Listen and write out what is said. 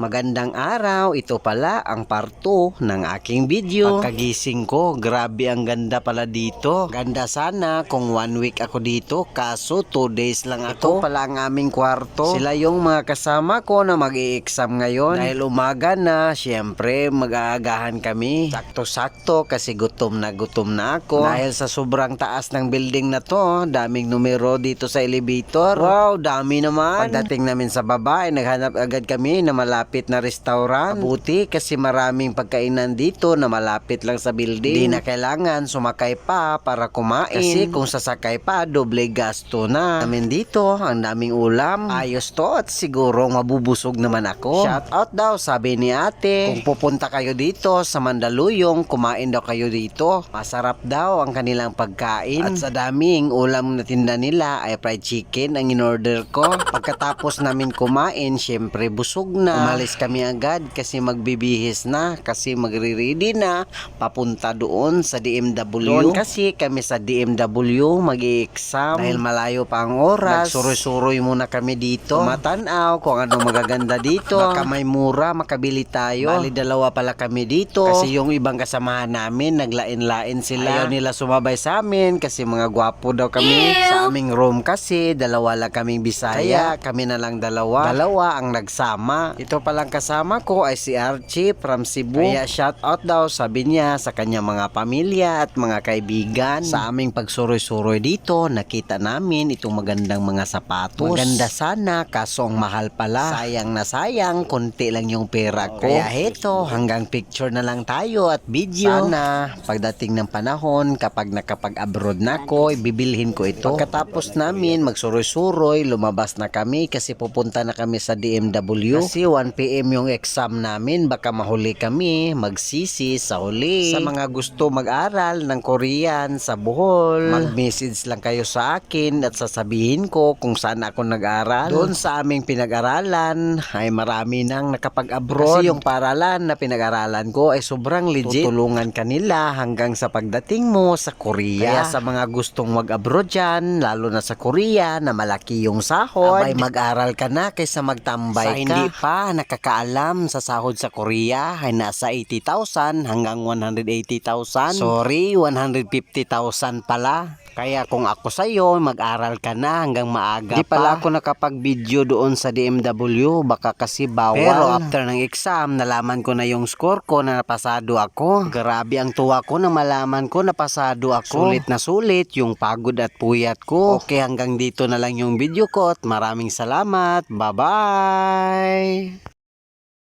Magandang araw, ito pala ang parto ng aking video. Pagkagising ko, grabe ang ganda pala dito. Ganda sana kung one week ako dito, kaso two days lang ako. Ito pala ang aming kwarto. Sila yung mga kasama ko na mag exam ngayon. Dahil umaga na, syempre mag-aagahan kami. Sakto-sakto kasi gutom na gutom na ako. Dahil sa sobrang taas ng building na to, daming numero dito sa elevator. Wow, dami naman. Pagdating namin sa baba, ay naghanap agad kami na malapit na restaurant. Mabuti kasi maraming pagkainan dito na malapit lang sa building. Di na kailangan sumakay pa para kumain. Kasi kung sasakay pa, doble gasto na. Namin dito, ang daming ulam. Ayos to at siguro mabubusog naman ako. Shout out daw, sabi ni ate. Kung pupunta kayo dito sa Mandaluyong, kumain daw kayo dito. Masarap daw ang kanilang pagkain. At sa daming ulam na tinda nila ay fried chicken ang in-order ko. Pagkatapos namin kumain, syempre busog na. Umalis kami agad kasi magbibihis na kasi magre-ready na papunta doon sa DMW. Doon kasi kami sa DMW mag-exam dahil malayo pa ang oras. Nagsuroy-suroy muna kami dito. Matanaw kung ano magaganda dito. Baka may mura makabili tayo. Bali dalawa pala kami dito. Kasi yung ibang kasamahan namin naglain-lain sila. Ayaw nila sumabay sa amin kasi mga gwapo daw kami. Sa aming room kasi dalawa lang kaming Bisaya. kami na lang dalawa. Dalawa ang nagsama. Ito palang kasama ko ay si Archie from Cebu. Kaya shout out daw sabi niya sa kanyang mga pamilya at mga kaibigan. Sa aming pagsuroy-suroy dito, nakita namin itong magandang mga sapatos. Maganda sana kaso ang mahal pala. Sayang na sayang, konti lang yung pera ko. Kaya heto, hanggang picture na lang tayo at video. Sana pagdating ng panahon, kapag nakapag-abroad na ako, ibibilhin ko ito. Pagkatapos namin magsuroy-suroy, lumabas na kami kasi pupunta na kami sa DMW. Kasi 1pm yung exam namin, baka mahuli kami, magsisi sa huli. Sa mga gusto mag-aral ng Korean sa Bohol, mag-message lang kayo sa akin at sasabihin ko kung saan ako nag-aral. Doon sa aming pinag-aralan ay marami nang nakapag-abroad. Kasi yung paralan na pinag-aralan ko ay sobrang legit. Tutulungan kanila hanggang sa pagdating mo sa Korea. Kaya sa mga gustong mag-abroad dyan, lalo na sa Korea na malaki yung sahod, abay mag-aral ka na kaysa magtambay sa ka. hindi pa nakakaalam sa sahod sa Korea ay nasa 80,000 hanggang 180,000. Sorry, 150,000 pala. Kaya kung ako sa'yo, mag-aral ka na hanggang maaga Di pala ako nakapag-video doon sa DMW, baka kasi bawal. Pero after ng exam, nalaman ko na yung score ko na napasado ako. Grabe ang tuwa ko na malaman ko na pasado ako. Sulit na sulit yung pagod at puyat ko. Okay, hanggang dito na lang yung video ko at maraming salamat. Bye-bye!